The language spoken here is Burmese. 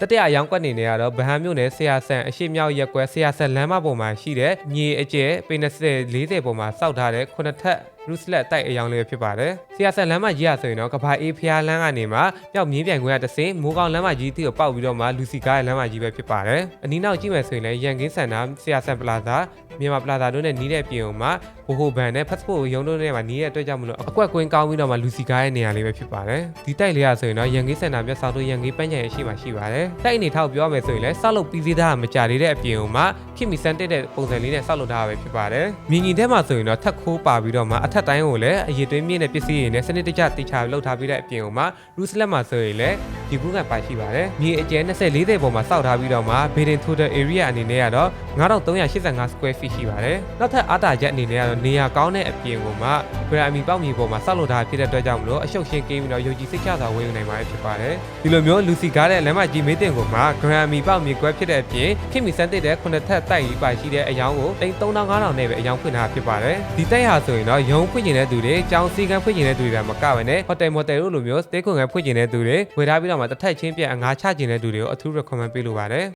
တတိယအယောင်ကွက်နေနေရတော့ဗဟန်းမြို့နယ်ဆရာဆန်အရှိမြောက်ရက်ကွက်ဆရာဆန်လမ်းမပေါ်မှာရှိတဲ့မြေအကျဲပေ20 40ပေါ်မှာစောက်ထားတဲ့ခုနှစ်ထပ် ရူစလက်တိုက်အယောင်လေးပဲဖြစ်ပါတယ်ဆရာဆန်လမ်းမကြီးရဆိုရင်တော့ကဘာအေးဖျားလမ်းကနေမှပျောက်မြင်းပြိုင်ခွင့်ရတစင်မိုးကောင်လမ်းမကြီးတီကိုပေါက်ပြီးတော့မှလူစီကားရဲ့လမ်းမကြီးပဲဖြစ်ပါတယ်အနီးနောက်ကြည့်မယ်ဆိုရင်လည်းရန်ကင်းစန်တာဆရာဆန်ပလာဇာမြန်မာပလာဇာတို့နဲ့နီးတဲ့ပြင်ုံမှာဘိုဟိုဘန်နဲ့ passport ရုံးတို့နဲ့မှာနီးတဲ့အတွက်ကြောင့်မလို့အကွက်ကွင်းကောင်းပြီးတော့မှလူစီကားရဲ့နေရာလေးပဲဖြစ်ပါတယ်ဒီတိုက်လေးရဆိုရင်တော့ရန်ကင်းစန်တာမျက်စောင်းတို့ရန်ကင်းပန်းချံရဲ့ရှိမှရှိပါတယ်တိုက်အနေထောက်ပြောရမယ်ဆိုရင်လည်းစောက်လုပ်ပြီးသေးတာမကြသေးတဲ့အပြင်ုံမှာခင်မီစန်တက်တဲ့ပုံစံလေးနဲ့စောက်လုပ်ထားတာပဲဖြစ်ပါတယ်မြင်ကြီးထဲမှာဆိုရင်တော့ထက်ခိုးပါပြီးတော့မှအထက်တိုင်းကိုလည်းအရေးသွင်းမြင့်တဲ့ပစ္စည်းတွေနဲ့စနစ်တကျတိချလုပ်ထားပြီးတဲ့အပြင်ုံမှာရူစလက်မှာဆိုရင်လည်း ဒီကူးကန်ပါရှိပါတယ်မြေအကျဲ20 40ပေါ်မှာစောက်ထားပြီးတော့မှ building total area အနေနဲ့ကတော့9385 square feet ရှိပါတယ်နောက်ထပ်အားတာချက်အနေနဲ့ကတော့နေရာကောင်းတဲ့အပြင်ကိုမှဂရအမီပေါက်မြေပေါ်မှာစောက်လုပ်ထားဖြစ်တဲ့အတွက်ကြောင့်မလို့အရှုပ်ရှင်းကင်းပြီးတော့ယုံကြည်စိတ်ချစွာဝယ်ယူနိုင်မှာဖြစ်ပါတယ်ဒီလိုမျိုးလူစီကားတဲ့လမ်းမကြီးမေးတင်ကိုမှဂရအမီပေါက်မြေကွဲဖြစ်တဲ့အပြင်ခင်မီစန်တစ်တဲ့ခုနှစ်ထပ်တိုက်ကြီးပါရှိတဲ့အယောင်ကိုတိန်3500နဲ့ပဲအယောင်ဖွင့်ထားဖြစ်ပါတယ်ဒီတိုက်ဟာဆိုရင်တော့ရုံဖွင့်ကျင်တဲ့သူတွေကြောင်းစီကန်းဖွင့်ကျင်တဲ့သူတွေကမကဘဲနဲ့ဟိုတယ်မော်တယ်တို့လိုမျိုးစတေးခွန်ကဖွင့်ကျင်တဲ့သူတွေဝယ်ထားပြီးတော့မှတစ်ထက်ချင်းပြအငါချကျင်တဲ့သူတွေကိုအထူး recommend ပေးလိုပါတယ်